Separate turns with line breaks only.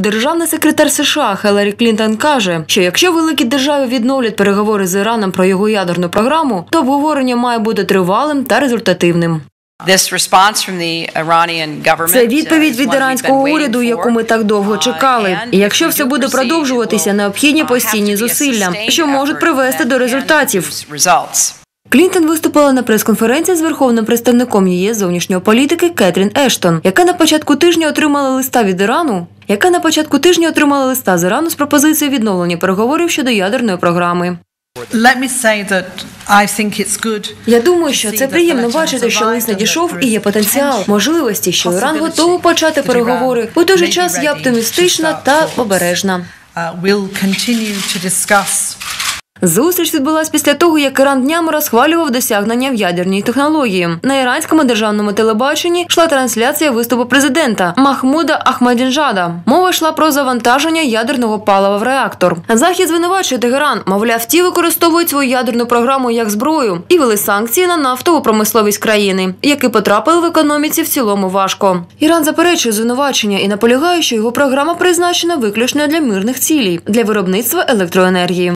Державний секретар США Хеларі Клінтон каже, що якщо великі держави відновлять переговори з Іраном про його ядерну програму, то обговорення має бути тривалим та результативним. Це відповідь
uh,
від іранського уряду, яку ми так довго
Uh,
чекали. І якщо все буде продовжуватися, необхідні
uh,
постійні зусилля, що можуть привести до результатів. Клінтон виступила на прес-конференції з верховним представником ЄС зовнішньої політики Кетрін Ештон, яка на початку тижня отримала листа від Ірану, яка на початку тижня отримала листа з Ірану з пропозицією відновлення переговорів щодо ядерної програми. Я думаю, що це приємно бачити, що лист надійшов і є потенціал можливості, що Іран готовий почати переговори. У той же час я оптимістична та обережна. Зустріч відбулась після того, як Іран днями розхвалював досягнення в ядерній технології. На іранському державному телебаченні йшла трансляція виступу президента Махмуда Ахмадінжада. Мова йшла про завантаження ядерного палива в реактор. Захід звинувачує Тегеран, мовляв, ті використовують свою ядерну програму як зброю і вели санкції на нафтову промисловість країни, які потрапили в економіці в цілому важко. Іран заперечує звинувачення і наполягає, що його програма призначена виключно для мирних цілей для виробництва електроенергії.